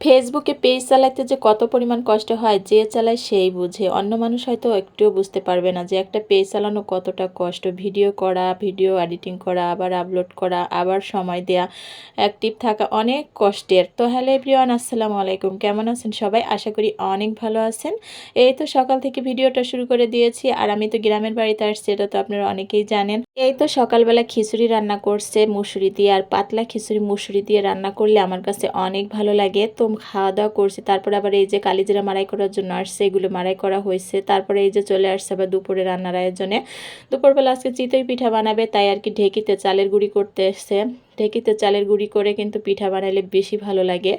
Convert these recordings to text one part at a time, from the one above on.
ফেসবুকে পেজ চালাতে যে কত পরিমাণ কষ্ট হয়, যে চালায় সেই বুঝে। অন্য মানুষ হয়তো একটুও বুঝতে পারবে না যে একটা পেজ চালানো কতটা কষ্ট। ভিডিও করা, ভিডিও এডিটিং করা, আবার আপলোড করা, আবার সময় দেয়া, অ্যাক্টিভ থাকা অনেক কষ্টের। তো হ্যালো এভরিওয়ান, আসসালামু আলাইকুম। কেমন আছেন সবাই? আশা করি অনেক ভালো আছেন। এই তো সকাল থেকে ভিডিওটা শুরু করে দিয়েছি। আর আমি তো গ্রামের বাড়িতে আসছি, এটা তো আপনারা অনেকেই জানেন। এই তো সকালবেলা খিচুড়ি রান্না করছে মুসুরি দিয়ে, আর পাতলা খিচুড়ি মুসুরি দিয়ে রান্না করলে আমার কাছে অনেক ভালো লাগে। তো খাওয়া দাওয়া করছে, তারপরে আবার এই যে কালিজিরা মারাই করার জন্য আসছে, এগুলো মারাই করা হয়েছে। তারপরে এই যে চলে আসছে আবার দুপুরে রান্নার আয়োজনে। দুপুরবেলা আজকে চিতই পিঠা বানাবে, তাই আর কি ঢেকিতে চালের গুঁড়ি করতে এসছে। ঢেকিতে চালের গুঁড়ি করে কিন্তু পিঠা বানাইলে বেশি ভালো লাগে।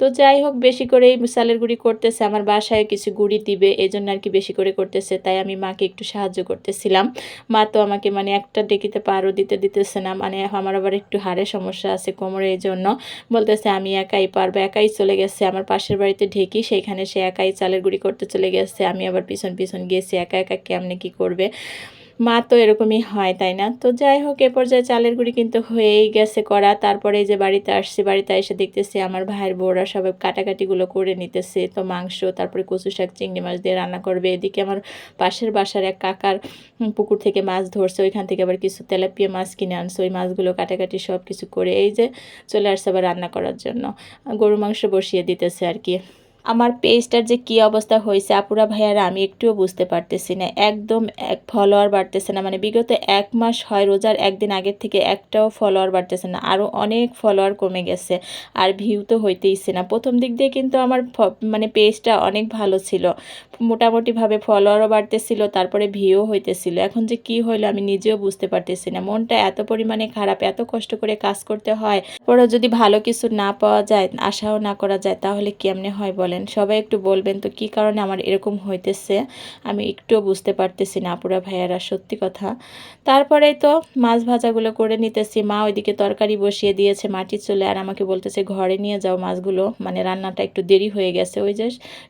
তো যাই হোক, বেশি করে চালের গুঁড়ি করতেছে, আমার বাসায় কিছু গুঁড়ি দিবে এই জন্য আর কি বেশি করে করতেছে, তাই আমি মাকে একটু সাহায্য করতেছিলাম। মা তো আমাকে মানে একটা ডেকিতে পারও দিতে দিতেছে না মানে আমার আবার একটু হাড়ের সমস্যা আছে কোমরে এই জন্য বলতেছে, আমি একাই পারব, একাই চলে গেছে, আমার পাশের বাড়িতে ঢেকি, সেইখানে সে একাই চালের গুঁড়ি করতে চলে গেছে, আমি আবার পিছন পিছন গিয়েছি একা একা কেমনে কি করবে? মা তো এরকমই হয়, তাই না? তো যাই হোক, এ পর্যায়ে চালের গুঁড়ি কিন্তু হয়েই গেছে করা তারপরে যে বাড়িতে আসছি, বাড়িতে এসে দেখতেছি আমার ভাইয়ের বউরা সবাই কাটাকাটিগুলো করে নিতেছে। তো মাংস, তারপরে কচু শাক, চিংড়ি মাছ দিয়ে রান্না করবে। এদিকে আমার পাশের বাসার এক কাকার পুকুর থেকে মাছ ধরছে। ওইখান থেকে আবার কিছু তেলাপিয়া মাছ কিনে আনছে। ওই মাছগুলো কাটাকাটি সব কিছু করে এই যে চলে আসছে আবার রান্না করার জন্য। গরু মাংস বসিয়ে দিতেছে আর কি। আমার পেজটার যে কি অবস্থা হয়েছে, আপুরা ভাইয়ারা, আমি একটুও বুঝতে পারতেছি না। একদম এক ফলোয়ার বাড়তেছে না। মানে বিগত এক মাস হয়, রোজার একদিন আগের থেকে একটাও ফলোয়ার বাড়তেছে না। আরও অনেক ফলোয়ার কমে গেছে, আর ভিউ তো হইতেইছে না। প্রথম দিক দিয়ে কিন্তু আমার মানে পেজটা অনেক ভালো ছিল। মোটামুটিভাবে ফলোয়ারও বাড়তেছিল, তারপরে ভিউ হইতেছিল। এখন যে কি হইল আমি নিজেও বুঝতে পারতেছি না। মনটা এত পরিমাণে খারাপ, এত কষ্ট করে কাজ করতে হয়। পরে যদি ভালো কিছু না পাওয়া যায়, আশাও না করা যায়, তাহলে কেমনে হয় বলেন? বলেন সবাই একটু বলবেন তো কি কারণে আমার এরকম হইতেছে? আমি একটুও বুঝতে পারতেছি না আপুরা ভাইয়ারা, সত্যি কথা। তারপরেই তো মাছ ভাজাগুলো করে নিতেছি। মা ওইদিকে তরকারি বসিয়ে দিয়েছে, মাটি চলে, আর আমাকে বলতেছে, ঘরে নিয়ে যাও মাছগুলো। মানে রান্নাটা একটু দেরি হয়ে গেছে। ওই যে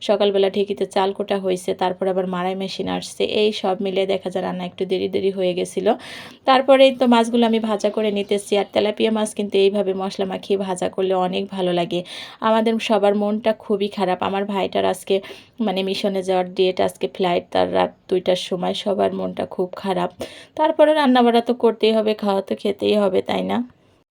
সকালবেলা ঢেকিতে চাল কোটা হয়েছে তারপর আবার মারাই মেশিন আসছে। এই সব মিলে দেখা যায় রান্না একটু দেরি দেরি হয়ে গেছিল। তারপরেই তো মাছগুলো আমি ভাজা করে নিতেছি, আর তেলাপিয়া মাছ কিন্তু এইভাবে মশলা মাখিয়ে ভাজা করলে অনেক ভালো লাগে। আমাদের সবার মনটা খুবই খারাপ খারাপ। আমার ভাইটার আজকে মানে মিশনে যাওয়ার ডেট আজকে ফ্লাইট তার রাত দুইটার সময়। সবার মনটা খুব খারাপ। তারপরে রান্নাবাড়া তো করতেই হবে, খাওয়া তো খেতেই হবে, তাই না?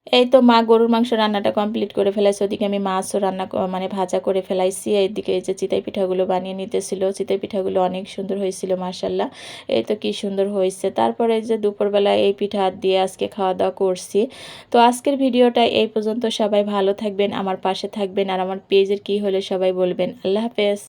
এই তো মা গরুর মাংস রান্নাটা কমপ্লিট করে ফেলাইছে। ওদিকে আমি মাছও রান্না মানে ভাজা করে ফেলাইছি। এইদিকে এই যে চিতাই পিঠাগুলো বানিয়ে নিতেছিল। চিতাই পিঠাগুলো অনেক সুন্দর হয়েছিল মার্শাল্লাহ এই তো কি সুন্দর হয়েছে। তারপরে এই যে দুপুরবেলা এই পিঠা দিয়ে আজকে খাওয়া দাওয়া করছি। তো আজকের ভিডিওটা এই পর্যন্ত। সবাই ভালো থাকবেন, আমার পাশে থাকবেন, আর আমার পেজের কি হলে সবাই বলবেন। আল্লাহ হাফেজ।